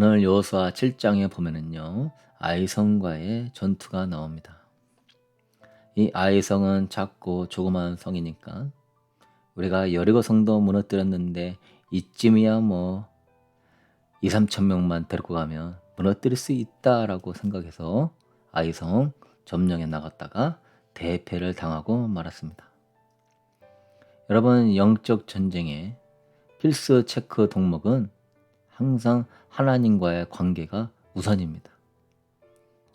오늘 여호수아 7장에 보면은요. 아이성과의 전투가 나옵니다. 이 아이성은 작고 조그마한 성이니까 우리가 여리고 성도 무너뜨렸는데 이쯤이야 뭐 2, 3천 명만 데리고 가면 무너뜨릴 수 있다라고 생각해서 아이성 점령에 나갔다가 대패를 당하고 말았습니다. 여러분 영적 전쟁의 필수 체크 동목은 항상 하나님과의 관계가 우선입니다.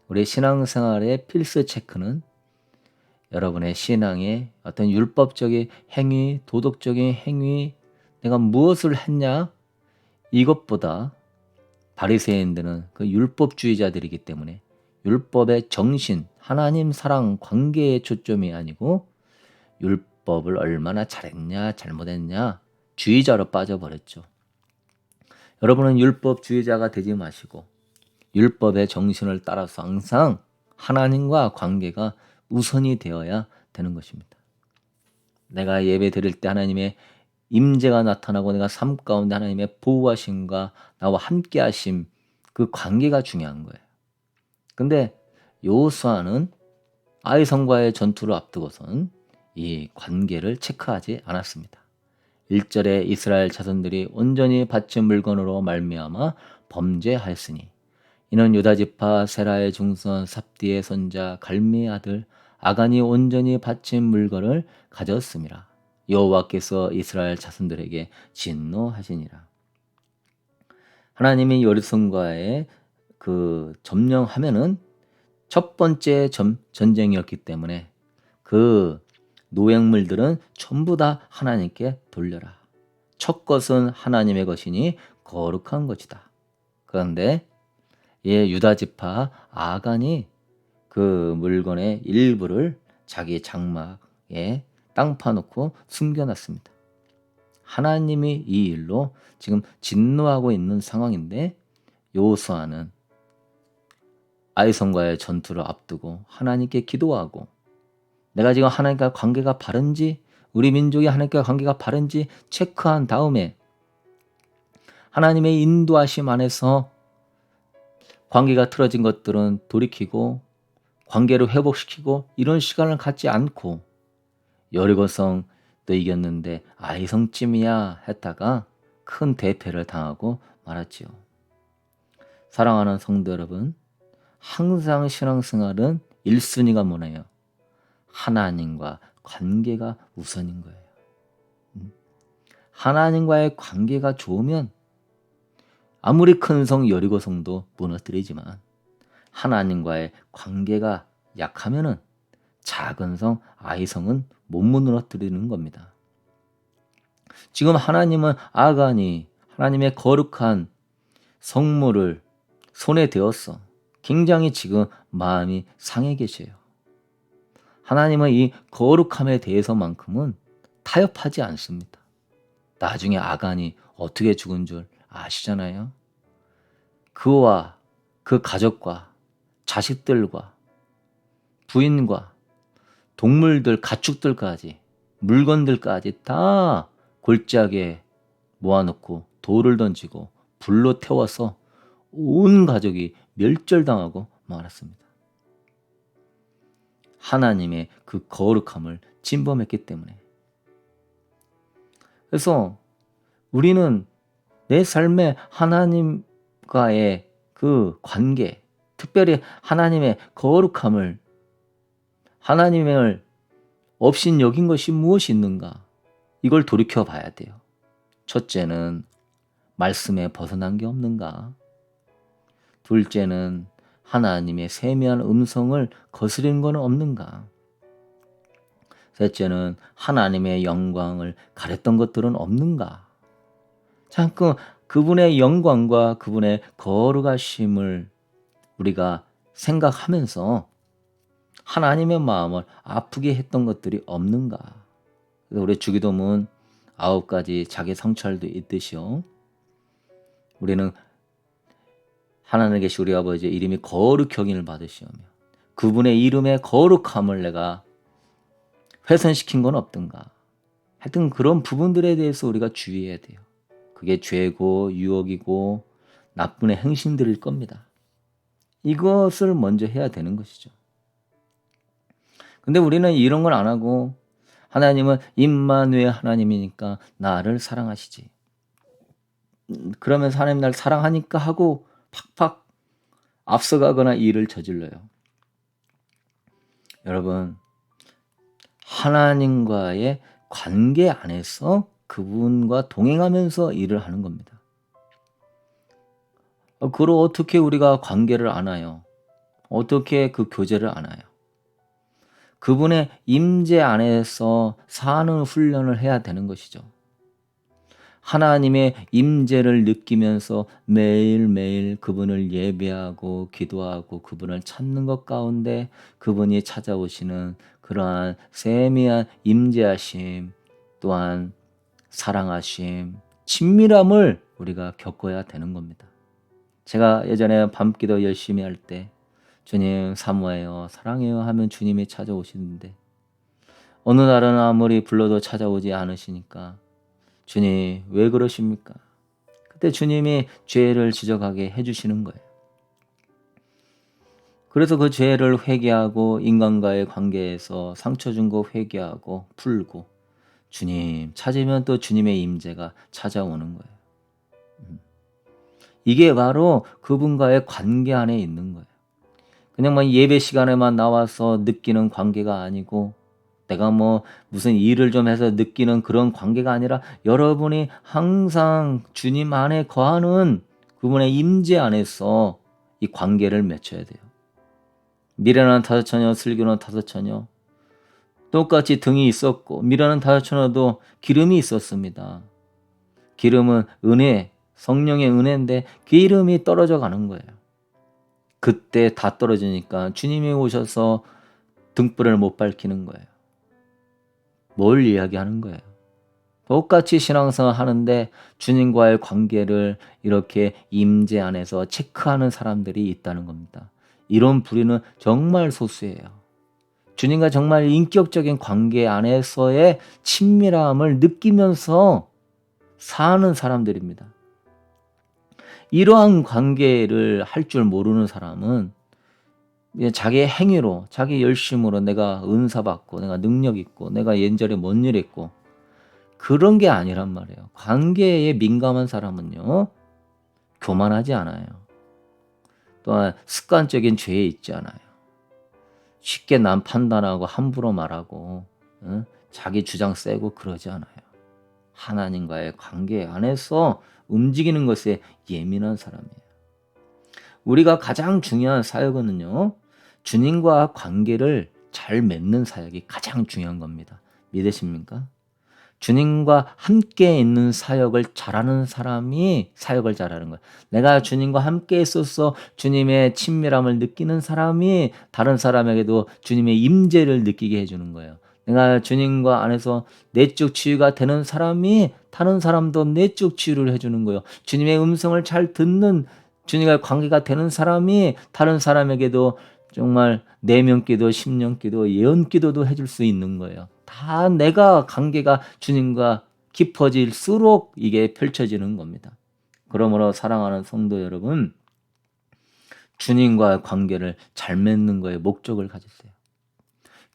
우리 신앙생활의 필수 체크는 여러분의 신앙의 어떤 율법적인 행위, 도덕적인 행위, 내가 무엇을 했냐 이것보다 바리새인들은 그 율법주의자들이기 때문에 율법의 정신, 하나님 사랑 관계의 초점이 아니고 율법을 얼마나 잘했냐, 잘못했냐 주의자로 빠져버렸죠. 여러분은 율법주의자가 되지 마시고 율법의 정신을 따라서 항상 하나님과 관계가 우선이 되어야 되는 것입니다. 내가 예배 드릴 때 하나님의 임재가 나타나고 내가 삶 가운데 하나님의 보호하심과 나와 함께 하심 그 관계가 중요한 거예요. 근데 요수아는 아이성과의 전투를 앞두고선 이 관계를 체크하지 않았습니다. 1절에 이스라엘 자손들이 온전히 바친 물건으로 말미암아 범죄하였으니 이는 유다 지파 세라의 중선 삽디의 손자 갈미의 아들 아간이 온전히 바친 물건을 가졌습니다. 여호와께서 이스라엘 자손들에게 진노하시니라. 하나님이 여리성과의 그 점령하면은 첫 번째 전, 전쟁이었기 때문에 그 노획물들은 전부 다 하나님께 돌려라. 첫 것은 하나님의 것이니 거룩한 것이다. 그런데 예, 유다 지파 아간이 그 물건의 일부를 자기 장막에 땅 파놓고 숨겨놨습니다. 하나님이 이 일로 지금 진노하고 있는 상황인데 요수아는 아이성과의 전투를 앞두고 하나님께 기도하고 내가 지금 하나님과 관계가 바른지 우리 민족이 하나님과 관계가 바른지 체크한 다음에 하나님의 인도하심 안에서 관계가 틀어진 것들은 돌이키고 관계를 회복시키고 이런 시간을 갖지 않고 여리고성도 이겼는데 아이성쯤이야 했다가 큰 대패를 당하고 말았지요. 사랑하는 성도 여러분, 항상 신앙생활은 1순위가 뭐네요? 하나님과 관계가 우선인 거예요. 음? 하나님과의 관계가 좋으면 아무리 큰 성 여리고 성도 무너뜨리지만 하나님과의 관계가 약하면은 작은 성 아이성은 못 무너뜨리는 겁니다. 지금 하나님은 아간이 하나님의 거룩한 성물을 손에 대었어. 굉장히 지금 마음이 상해 계셔요. 하나님은 이 거룩함에 대해서만큼은 타협하지 않습니다. 나중에 아간이 어떻게 죽은 줄 아시잖아요. 그와 그 가족과 자식들과 부인과 동물들, 가축들까지 물건들까지 다 골짜기에 모아놓고 돌을 던지고 불로 태워서 온 가족이 멸절당하고 말았습니다. 하나님의 그 거룩함을 침범했기 때문에. 그래서 우리는 내 삶에 하나님과의 그 관계, 특별히 하나님의 거룩함을 하나님을 없인 여긴 것이 무엇이 있는가? 이걸 돌이켜 봐야 돼요. 첫째는 말씀에 벗어난 게 없는가? 둘째는 하나님의 세미한 음성을 거스르는 것은 없는가? 셋째는 하나님의 영광을 가렸던 것들은 없는가? 잠깐 그분의 영광과 그분의 거룩하심을 우리가 생각하면서 하나님의 마음을 아프게 했던 것들이 없는가? 우리 주기도문 아홉 가지 자기 성찰도 있듯이요. 우리는 하나님 계시 우리 아버지의 이름이 거룩 형인을 받으시오며 그분의 이름의 거룩함을 내가 훼손시킨 건 없던가. 하여튼 그런 부분들에 대해서 우리가 주의해야 돼요. 그게 죄고 유혹이고 나쁜 행신들일 겁니다. 이것을 먼저 해야 되는 것이죠. 근데 우리는 이런 걸 안 하고 하나님은 임만누의 하나님이니까 나를 사랑하시지. 그러면서 하나님 날 사랑하니까 하고 팍팍 앞서가거나 일을 저질러요. 여러분, 하나님과의 관계 안에서 그분과 동행하면서 일을 하는 겁니다. 그걸 어떻게 우리가 관계를 안아요? 어떻게 그 교제를 안아요? 그분의 임재 안에서 사는 훈련을 해야 되는 것이죠. 하나님의 임재를 느끼면서 매일매일 그분을 예배하고 기도하고 그분을 찾는 것 가운데 그분이 찾아오시는 그러한 세미한 임재하심 또한 사랑하심 친밀함을 우리가 겪어야 되는 겁니다. 제가 예전에 밤기도 열심히 할 때 주님 사모해요 사랑해요 하면 주님이 찾아오시는데 어느 날은 아무리 불러도 찾아오지 않으시니까 주님 왜 그러십니까? 그때 주님이 죄를 지적하게 해주시는 거예요. 그래서 그 죄를 회개하고 인간과의 관계에서 상처 준 거 회개하고 풀고 주님 찾으면 또 주님의 임재가 찾아오는 거예요. 음. 이게 바로 그분과의 관계 안에 있는 거예요. 그냥 막 예배 시간에만 나와서 느끼는 관계가 아니고 내가 뭐 무슨 일을 좀 해서 느끼는 그런 관계가 아니라 여러분이 항상 주님 안에 거하는 그분의 임재 안에서 이 관계를 맺혀야 돼요. 미련한 다섯 처녀, 슬기로운 다섯 처녀 똑같이 등이 있었고 미련한 다섯 처녀도 기름이 있었습니다. 기름은 은혜, 성령의 은혜인데 기름이 떨어져 가는 거예요. 그때 다 떨어지니까 주님이 오셔서 등불을 못 밝히는 거예요. 뭘 이야기하는 거예요? 똑같이 신앙생활 하는데 주님과의 관계를 이렇게 임재 안에서 체크하는 사람들이 있다는 겁니다. 이런 부류는 정말 소수예요. 주님과 정말 인격적인 관계 안에서의 친밀함을 느끼면서 사는 사람들입니다. 이러한 관계를 할 줄 모르는 사람은 자기의 행위로, 자기 열심으로 내가 은사 받고, 내가 능력 있고, 내가 옛절에 뭔 일 했고, 그런 게 아니란 말이에요. 관계에 민감한 사람은요, 교만하지 않아요. 또한 습관적인 죄에 있지 않아요. 쉽게 남 판단하고 함부로 말하고 응? 자기 주장 세고 그러지 않아요. 하나님과의 관계 안에서 움직이는 것에 예민한 사람이에요. 우리가 가장 중요한 사역은요, 주님과 관계를 잘 맺는 사역이 가장 중요한 겁니다. 믿으십니까? 주님과 함께 있는 사역을 잘하는 사람이 사역을 잘하는 거예요. 내가 주님과 함께 있어서 주님의 친밀함을 느끼는 사람이 다른 사람에게도 주님의 임재를 느끼게 해주는 거예요. 내가 주님과 안에서 내적 치유가 되는 사람이 다른 사람도 내적 치유를 해주는 거예요. 주님의 음성을 잘 듣는 주님과 관계가 되는 사람이 다른 사람에게도 정말 내면 기도, 심령 기도, 예언 기도도 해줄 수 있는 거예요. 다 내가 관계가 주님과 깊어질수록 이게 펼쳐지는 겁니다. 그러므로 사랑하는 성도 여러분, 주님과 관계를 잘 맺는 거에 목적을 가지세요.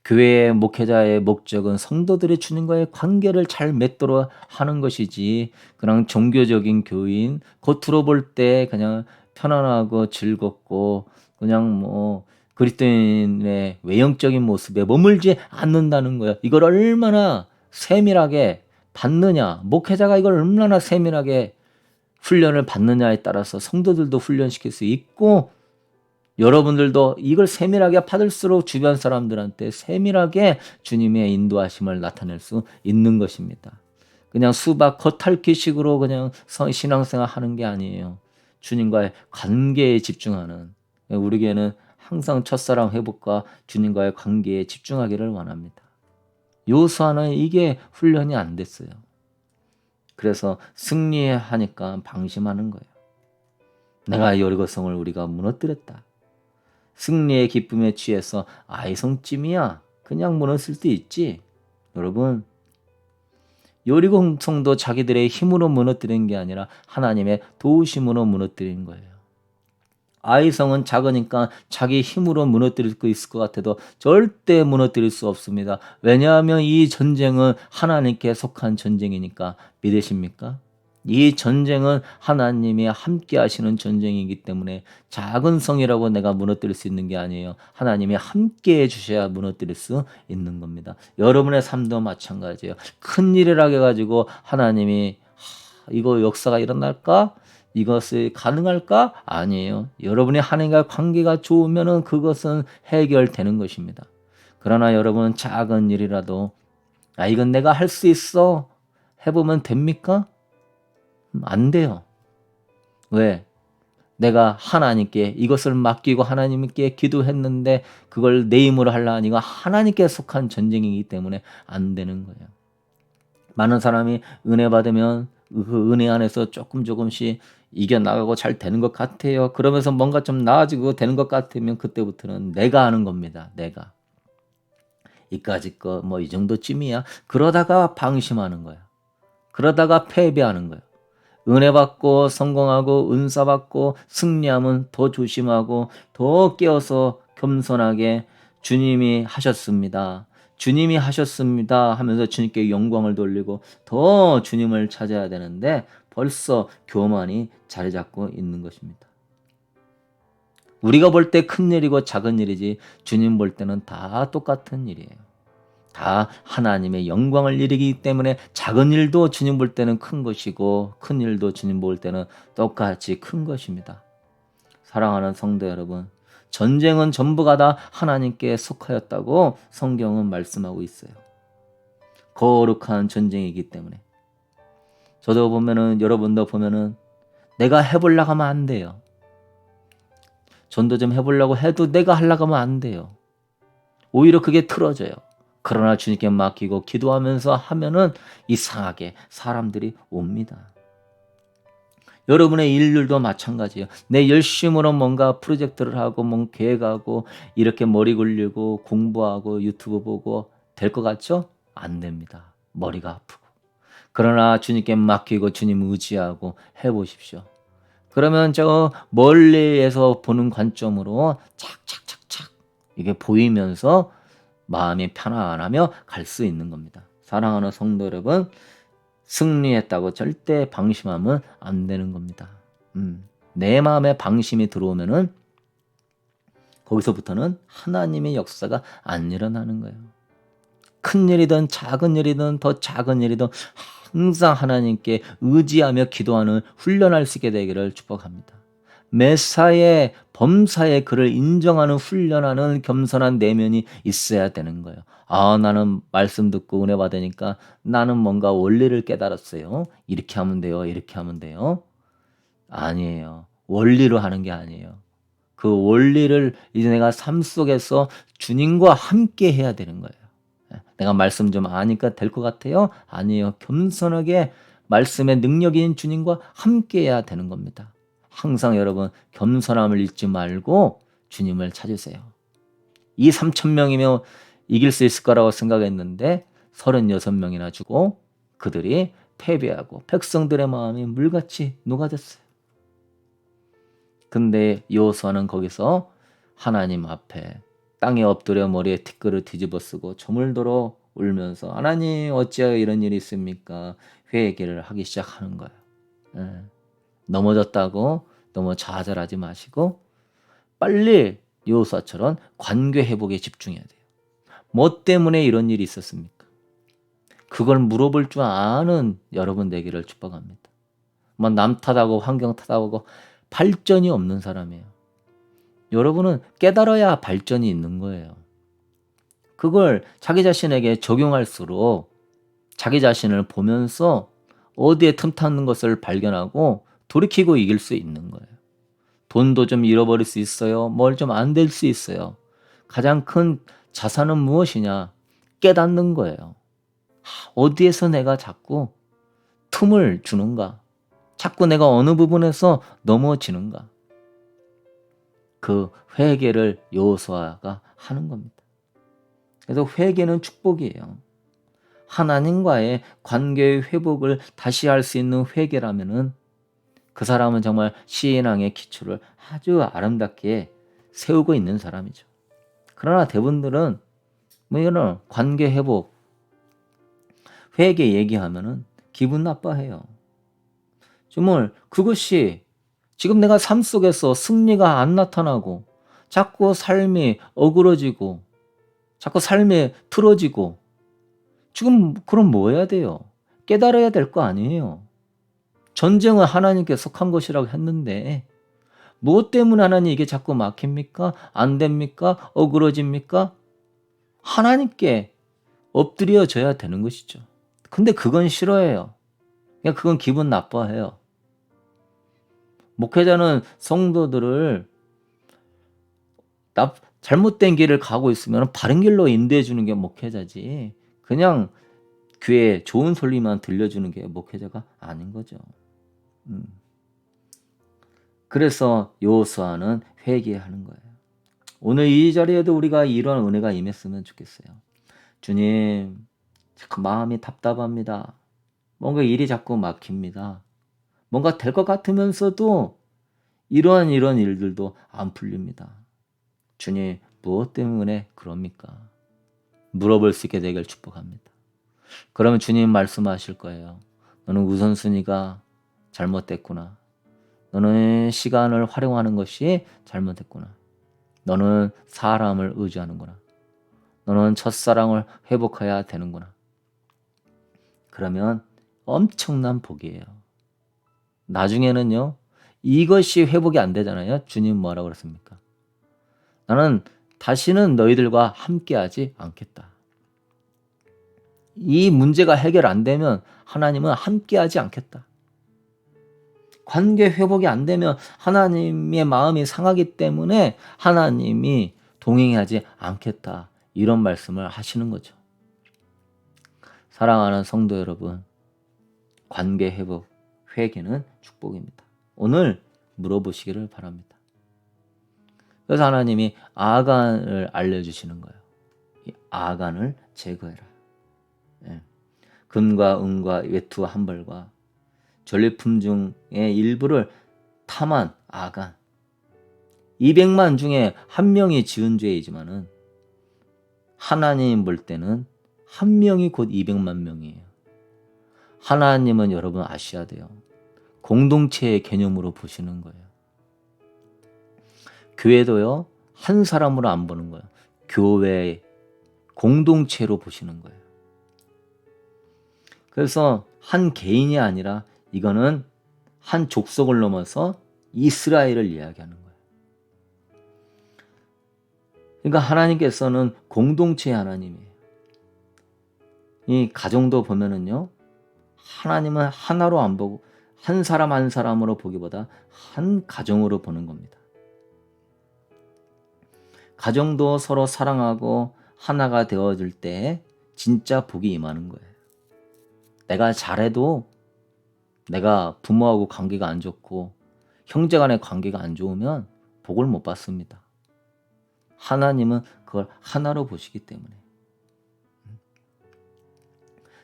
교회의 목회자의 목적은 성도들이 주님과의 관계를 잘 맺도록 하는 것이지, 그냥 종교적인 교인, 겉으로 볼 때 그냥 편안하고 즐겁고, 그냥 뭐, 그리스도인의 외형적인 모습에 머물지 않는다는 거예요. 이걸 얼마나 세밀하게 받느냐, 목회자가 이걸 얼마나 세밀하게 훈련을 받느냐에 따라서 성도들도 훈련시킬 수 있고 여러분들도 이걸 세밀하게 받을수록 주변 사람들한테 세밀하게 주님의 인도하심을 나타낼 수 있는 것입니다. 그냥 수박 겉핥기식으로 그냥 신앙생활 하는 게 아니에요. 주님과의 관계에 집중하는 우리에게는 항상 첫사랑 회복과 주님과의 관계에 집중하기를 원합니다. 요수아는 이게 훈련이 안 됐어요. 그래서 승리하니까 방심하는 거예요. 내가 여리고성을 우리가 무너뜨렸다. 승리의 기쁨에 취해서 아이성찜이야. 그냥 무너질 수 있지. 여러분, 여리고 성도 자기들의 힘으로 무너뜨린 게 아니라 하나님의 도우심으로 무너뜨린 거예요. 아이성은 작으니까 자기 힘으로 무너뜨릴 수 있을 것 같아도 절대 무너뜨릴 수 없습니다. 왜냐하면 이 전쟁은 하나님께 속한 전쟁이니까 믿으십니까? 이 전쟁은 하나님이 함께 하시는 전쟁이기 때문에 작은 성이라고 내가 무너뜨릴 수 있는 게 아니에요. 하나님이 함께 해 주셔야 무너뜨릴 수 있는 겁니다. 여러분의 삶도 마찬가지예요. 큰 일이라 해가지고 하나님이 하, 이거 역사가 일어날까? 이것이 가능할까? 아니에요. 여러분이 하나님과 관계가 좋으면은 그것은 해결되는 것입니다. 그러나 여러분 작은 일이라도 아 이건 내가 할 수 있어 해보면 됩니까? 안 돼요. 왜? 내가 하나님께 이것을 맡기고 하나님께 기도했는데 그걸 내 힘으로 하려니 이거 하나님께 속한 전쟁이기 때문에 안 되는 거예요. 많은 사람이 은혜 받으면 그 은혜 안에서 조금 조금씩 이겨나가고 잘 되는 것 같아요. 그러면서 뭔가 좀 나아지고 되는 것 같으면 그때부터는 내가 하는 겁니다. 내가. 이까짓 거뭐 이 정도쯤이야. 그러다가 방심하는 거야. 그러다가 패배하는 거야. 은혜 받고 성공하고 은사 받고 승리하면 더 조심하고 더 깨어서 겸손하게 주님이 하셨습니다. 주님이 하셨습니다 하면서 주님께 영광을 돌리고 더 주님을 찾아야 되는데 벌써 교만이 자리 잡고 있는 것입니다. 우리가 볼 때 큰 일이고 작은 일이지 주님 볼 때는 다 똑같은 일이에요. 다 하나님의 영광을 이루기 때문에 작은 일도 주님 볼 때는 큰 것이고 큰 일도 주님 볼 때는 똑같이 큰 것입니다. 사랑하는 성도 여러분, 전쟁은 전부가 다 하나님께 속하였다고 성경은 말씀하고 있어요. 거룩한 전쟁이기 때문에. 저도 보면은 여러분도 보면은 내가 해보려고 하면 안 돼요. 전도 좀 해보려고 해도 내가 하려고 하면 안 돼요. 오히려 그게 틀어져요. 그러나 주님께 맡기고 기도하면서 하면은 이상하게 사람들이 옵니다. 여러분의 일들도 마찬가지예요. 내 열심으로 뭔가 프로젝트를 하고 뭔 계획하고 이렇게 머리 굴리고 공부하고 유튜브 보고 될 것 같죠? 안 됩니다. 머리가 아프고. 그러나 주님께 맡기고 주님 의지하고 해보십시오. 그러면 저 멀리에서 보는 관점으로 착착착착 이게 보이면서 마음이 편안하며 갈 수 있는 겁니다. 사랑하는 성도 여러분, 승리했다고 절대 방심하면 안 되는 겁니다. 음, 내 마음에 방심이 들어오면은 거기서부터는 하나님의 역사가 안 일어나는 거예요. 큰 일이든 작은 일이든 더 작은 일이든 항상 하나님께 의지하며 기도하는 훈련할 수 있게 되기를 축복합니다. 매사에 범사에 그를 인정하는 훈련하는 겸손한 내면이 있어야 되는 거예요. 아, 나는 말씀 듣고 은혜 받으니까 나는 뭔가 원리를 깨달았어요. 이렇게 하면 돼요. 이렇게 하면 돼요. 아니에요. 원리로 하는 게 아니에요. 그 원리를 이제 내가 삶 속에서 주님과 함께 해야 되는 거예요. 예, 내가 말씀 좀 아니까 될 것 같아요? 아니에요. 겸손하게 말씀의 있는 주님과 함께 해야 되는 겁니다. 항상 여러분 겸손함을 잊지 말고 주님을 찾으세요. 이 3천 명이면 이길 수 있을 거라고 생각했는데 36명이나 주고 그들이 패배하고 백성들의 마음이 물같이 녹아졌어요. 근데 요호수아는 거기서 하나님 앞에 땅에 엎드려 머리에 티끌을 뒤집어 쓰고 저물도록 울면서 하나님 어찌하여 이런 일이 있습니까? 회개를 하기 시작하는 거예요. 예. 넘어졌다고 너무 좌절하지 마시고 빨리 요호수아처럼 관계 회복에 집중해야 돼요. 뭐 때문에 이런 일이 있었습니까? 그걸 물어볼 줄 아는 여러분 되기를 축복합니다. 뭐 남 탓하고 환경 탓하고 발전이 없는 사람이에요. 여러분은 깨달아야 발전이 있는 거예요. 그걸 자기 자신에게 적용할수록 자기 자신을 보면서 어디에 틈타는 것을 발견하고 돌이키고 이길 수 있는 거예요. 돈도 좀 잃어버릴 수 있어요. 뭘 좀 안 될 수 있어요. 가장 큰 자산은 무엇이냐? 깨닫는 거예요. 어디에서 내가 자꾸 틈을 주는가? 자꾸 내가 어느 부분에서 넘어지는가? 그 회개를 여호수아가 하는 겁니다. 그래서 회개는 축복이에요. 하나님과의 관계의 회복을 다시 할 수 있는 회개라면은 그 사람은 정말 신앙의 기초를 아주 아름답게 세우고 있는 사람이죠. 그러나 대부분들은 뭐 이런 관계 회복, 회개 얘기하면은 기분 나빠해요. 정말 그것이 지금 내가 삶 속에서 승리가 안 나타나고 자꾸 삶이 어그러지고 자꾸 삶에 틀어지고 지금 그럼 뭐 해야 돼요? 깨달아야 될 거 아니에요. 전쟁은 하나님께 속한 것이라고 했는데 무엇 때문에 하나님 이게 자꾸 막힙니까? 안 됩니까? 어그러집니까? 하나님께 엎드려져야 되는 것이죠. 근데 그건 싫어해요. 그냥 그건 기분 나빠해요. 목회자는 성도들을 나, 잘못된 길을 가고 있으면 바른 길로 인도해 주는 게 목회자지. 그냥 교회 좋은 소리만 들려주는 게 목회자가 아닌 거죠. 음. 그래서 요수아는 회개하는 거예요. 오늘 이 자리에도 우리가 이런 은혜가 임했으면 좋겠어요. 주님, 참 마음이 답답합니다. 뭔가 일이 자꾸 막힙니다. 뭔가 될 것 같으면서도 이러한 이런 일들도 안 풀립니다. 주님, 무엇 때문에 그럽니까? 물어볼 수 있게 되길 축복합니다. 그러면 주님 말씀하실 거예요. 너는 우선순위가 잘못됐구나. 너는 시간을 활용하는 것이 잘못됐구나. 너는 사람을 의지하는구나. 너는 첫사랑을 회복해야 되는구나. 그러면 엄청난 복이에요. 나중에는요, 이것이 회복이 안 되잖아요. 주님 뭐라고 그랬습니까? 나는 다시는 너희들과 함께하지 않겠다. 이 문제가 해결 안 되면 하나님은 함께하지 않겠다. 관계 회복이 안 되면 하나님의 마음이 상하기 때문에 하나님이 동행하지 않겠다. 이런 말씀을 하시는 거죠. 사랑하는 성도 여러분, 관계 회복, 회개는 축복입니다. 오늘 물어보시기를 바랍니다. 그래서 하나님이 아간을 알려주시는 거예요. 아간을 제거해라. 예. 금과 은과 외투 한 벌과 전리품 중의 일부를 탐한 아간. 200만 중에 한 명이 지은 죄이지만은 하나님 볼 때는 한 명이 곧 200만 명이에요. 하나님은 여러분 아셔야 돼요. 공동체의 개념으로 보시는 거예요. 교회도요, 한 사람으로 안 보는 거예요. 교회 공동체로 보시는 거예요. 그래서 한 개인이 아니라 이거는 한 족속을 넘어서 이스라엘을 이야기하는 거예요. 그러니까 하나님께서는 공동체의 하나님이에요. 이 가정도 보면은요, 하나님은 하나로 안 보고 한 사람 한 사람으로 보기보다 한 가정으로 보는 겁니다. 가정도 서로 사랑하고 하나가 되어질 때 진짜 복이 임하는 거예요. 내가 잘해도 내가 부모하고 관계가 안 좋고 형제 간의 관계가 안 좋으면 복을 못 받습니다. 하나님은 그걸 하나로 보시기 때문에.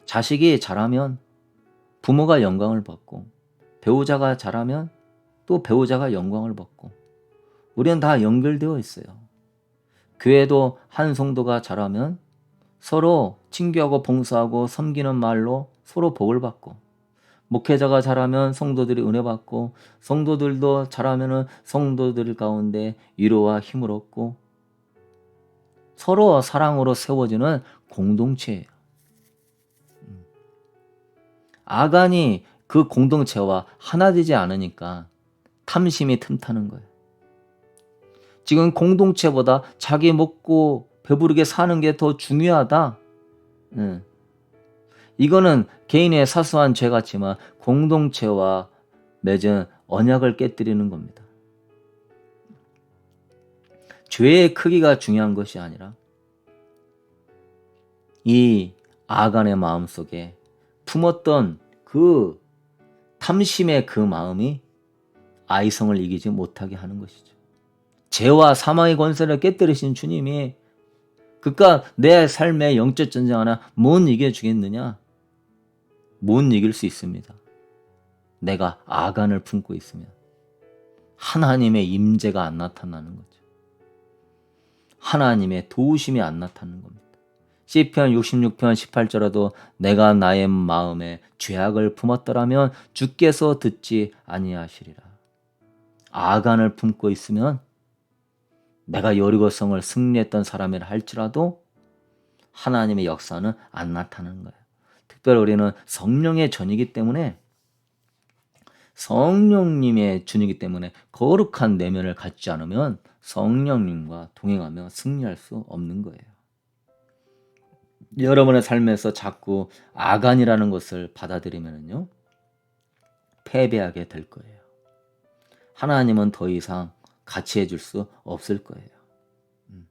자식이 잘하면 부모가 영광을 받고 배우자가 잘하면 또 배우자가 영광을 받고 우리는 다 연결되어 있어요. 교회도 한 성도가 잘하면 서로 친교하고 봉사하고 섬기는 말로 서로 복을 받고 목회자가 잘하면 성도들이 은혜 받고 성도들도 잘하면은 성도들 가운데 위로와 힘을 얻고 서로 사랑으로 세워지는 공동체예요. 아간이 그 공동체와 하나 되지 않으니까 탐심이 틈타는 거예요. 지금 공동체보다 자기 먹고 배부르게 사는 게 더 중요하다. 네. 이거는 개인의 사소한 죄 같지만 공동체와 맺은 언약을 깨뜨리는 겁니다. 죄의 크기가 중요한 것이 아니라 이 아간의 마음 속에 품었던 그 탐심의 그 마음이 아이성을 이기지 못하게 하는 것이죠. 죄와 사망의 권세를 깨뜨리신 주님이 그깟 내 삶의 영적 전쟁 하나 못 이겨주겠느냐? 못 이길 수 있습니다. 내가 아간을 품고 있으면 하나님의 임재가 안 나타나는 거죠. 하나님의 도우심이 안 나타나는 겁니다. 시편 66편 18절에도 내가 나의 마음에 죄악을 품었더라면 주께서 듣지 아니하시리라. 아간을 품고 있으면 내가 여리고성을 승리했던 사람이라 할지라도 하나님의 역사는 안 나타나는 거예요. 특별히 우리는 성령의 전이기 때문에 성령님의 준이기 때문에 거룩한 내면을 갖지 않으면 성령님과 동행하며 승리할 수 없는 거예요. 여러분의 삶에서 자꾸 아간이라는 것을 받아들이면요. 패배하게 될 거예요. 하나님은 더 이상 같이 해줄 수 없을 거예요. 음.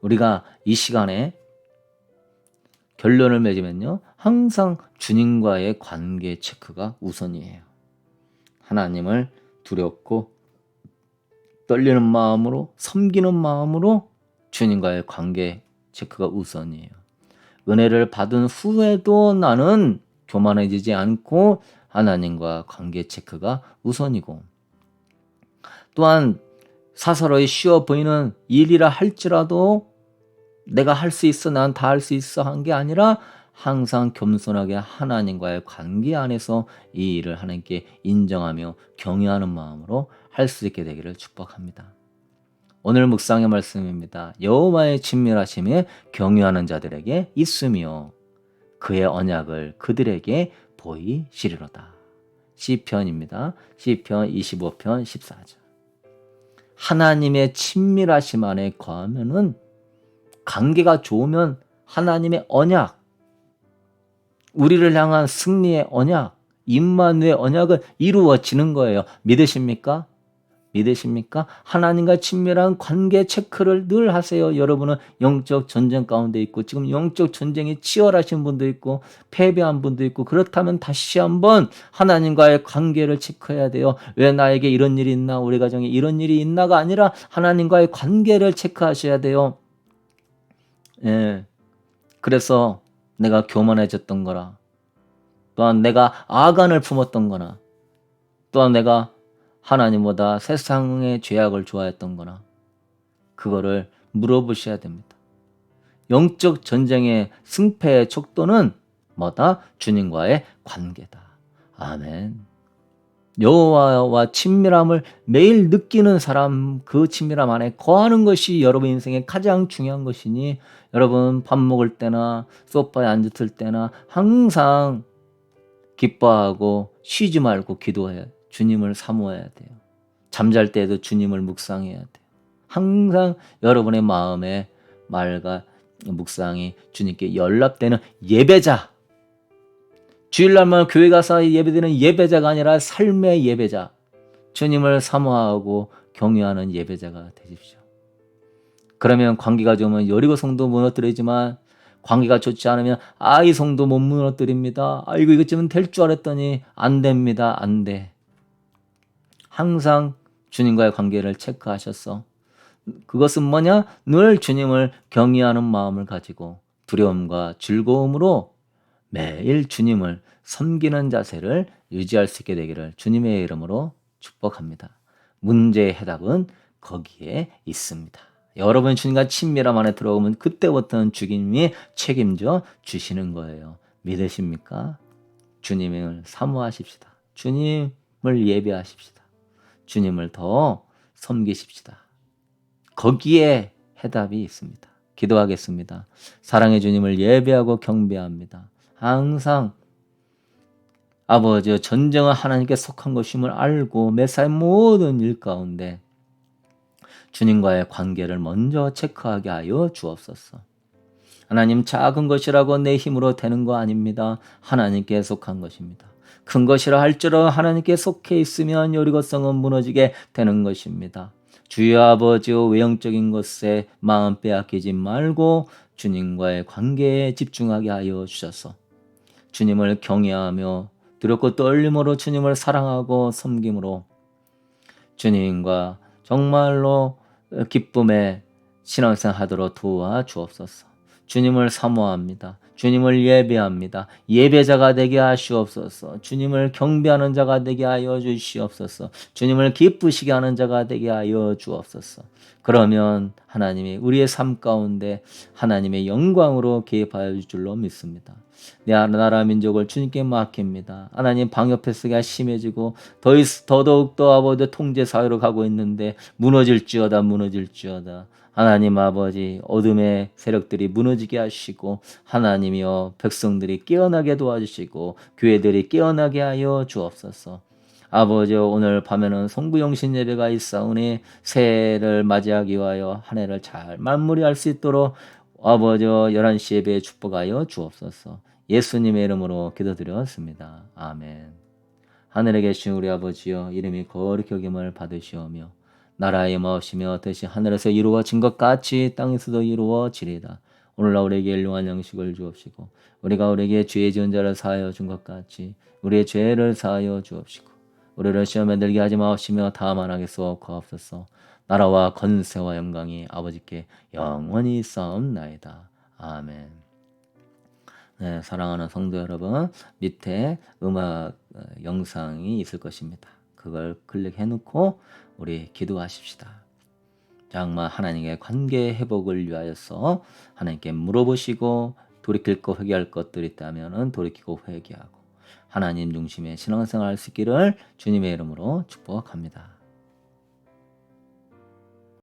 우리가 이 시간에 결론을 맺으면요. 항상 주님과의 관계 체크가 우선이에요. 하나님을 두렵고 떨리는 마음으로 섬기는 마음으로 주님과의 관계 체크가 우선이에요. 은혜를 받은 후에도 나는 교만해지지 않고 하나님과 관계 체크가 우선이고 또한 사사로이 쉬워 보이는 일이라 할지라도 내가 할 수 있어 난 다 할 수 있어 한 게 아니라 항상 겸손하게 하나님과의 관계 안에서 이 일을 하나님께 인정하며 경외하는 마음으로 할 수 있게 되기를 축복합니다. 오늘 묵상의 말씀입니다. 여호와의 친밀하심에 경외하는 자들에게 있으며 그의 언약을 그들에게 보이시리로다. 시편입니다. 시편 25편 14절. 하나님의 친밀하심 안에 거하면은 관계가 좋으면 하나님의 언약 우리를 향한 승리의 언약 임마누의 언약은 이루어지는 거예요. 믿으십니까? 믿으십니까? 하나님과 친밀한 관계 체크를 늘 하세요. 여러분은 영적 전쟁 가운데 있고 지금 영적 전쟁이 치열하신 분도 있고 패배한 분도 있고 그렇다면 다시 한번 하나님과의 관계를 체크해야 돼요. 왜 나에게 이런 일이 있나? 우리 가정에 이런 일이 있나가 아니라 하나님과의 관계를 체크하셔야 돼요. 예. 그래서 내가 교만해졌던 거라. 또한 내가 아간을 품었던 거나 또한 내가 하나님보다 세상의 죄악을 좋아했던 거나 그거를 물어보셔야 됩니다. 영적 전쟁의 승패의 척도는 뭐다? 주님과의 관계다. 아멘. 여호와와 친밀함을 매일 느끼는 사람 그 친밀함 안에 거하는 것이 여러분 인생의 가장 중요한 것이니 여러분 밥 먹을 때나 소파에 앉았을 때나 항상 기뻐하고 쉬지 말고 기도해야 돼. 주님을 사모해야 돼요. 잠잘 때에도 주님을 묵상해야 돼요. 항상 여러분의 마음에 말과 묵상이 주님께 연락되는 예배자. 주일날만 교회 가서 예배드리는 예배자가 아니라 삶의 예배자. 주님을 사모하고 경외하는 예배자가 되십시오. 그러면 관계가 좋으면 여리고 성도 무너뜨리지만 관계가 좋지 않으면 아이 성도 못 무너뜨립니다. 아이고 이것쯤은 될 줄 알았더니 안 됩니다. 안 돼. 항상 주님과의 관계를 체크하셨어. 그것은 뭐냐? 늘 주님을 경외하는 마음을 가지고 두려움과 즐거움으로 매일 주님을 섬기는 자세를 유지할 수 있게 되기를 주님의 이름으로 축복합니다. 문제의 해답은 거기에 있습니다. 여러분 주님과 친밀함 안에 들어오면 그때부터는 주님이 책임져 주시는 거예요. 믿으십니까? 주님을 사모하십시다. 주님을 예배하십시다. 주님을 더 섬기십시다. 거기에 해답이 있습니다. 기도하겠습니다. 사랑의 주님을 예배하고 경배합니다. 항상 아버지 전쟁은 하나님께 속한 것임을 알고 매사의 모든 일 가운데 주님과의 관계를 먼저 체크하게 하여 주옵소서. 하나님 작은 것이라고 내 힘으로 되는 거 아닙니다. 하나님께 속한 것입니다. 큰 것이라 할지라도 하나님께 속해 있으면 여리고성은 무너지게 되는 것입니다. 주여 아버지의 외형적인 것에 마음 빼앗기지 말고 주님과의 관계에 집중하게 하여 주셔서 주님을 경외하며 두렵고 떨림으로 주님을 사랑하고 섬김으로 주님과 정말로 기쁨의 신앙생활 하도록 도와 주옵소서. 주님을 사모합니다. 주님을 예배합니다. 예배자가 되게 하시옵소서. 주님을 경배하는 자가 되게 하여 주시옵소서. 주님을 기쁘시게 하는 자가 되게 하여 주옵소서. 그러면 하나님이 우리의 삶 가운데 하나님의 영광으로 개입하여 줄 줄로 믿습니다. 내 나라 민족을 주님께 맡깁니다. 하나님 방역 패스가 심해지고 더 있- 더더욱 더 아버지 통제 사회로 가고 있는데 무너질지어다 무너질지어다. 하나님 아버지 어둠의 세력들이 무너지게 하시고 하나님이여 백성들이 깨어나게 도와주시고 교회들이 깨어나게 하여 주옵소서. 아버지 오늘 밤에는 성부영신 예배가 있사오니 새해를 맞이하기 위하여 한 해를 잘 마무리할 수 있도록 아버지 11시 예배에 축복하여 주옵소서. 예수님의 이름으로 기도드렸습니다. 아멘. 하늘에 계신 우리 아버지여 이름이 거룩히 여김을 받으시오며 나라의 마옵시며 뜻이 하늘에서 이루어진 것 같이 땅에서도 이루어지리다. 오늘날 우리에게 일용할 양식을 주옵시고 우리가 우리에게 죄 지은 자를 사하여 준 것 같이 우리의 죄를 사하여 주옵시고 우리를 시험에 들게 하지 마옵시며 다만 하게 수옵하옵소서 나라와 건세와 영광이 아버지께 영원히 싸움나이다. 아멘. 네, 사랑하는 성도 여러분, 밑에 음악 어, 영상이 있을 것입니다. 그걸 클릭해 놓고 우리 기도하십시다. 정말 하나님의 관계 회복을 위하여서 하나님께 물어보시고 돌이킬 거 회개할 것들이 있다면 돌이키고 회개하고 하나님 중심의 신앙생활 할 수 있기를 주님의 이름으로 축복합니다.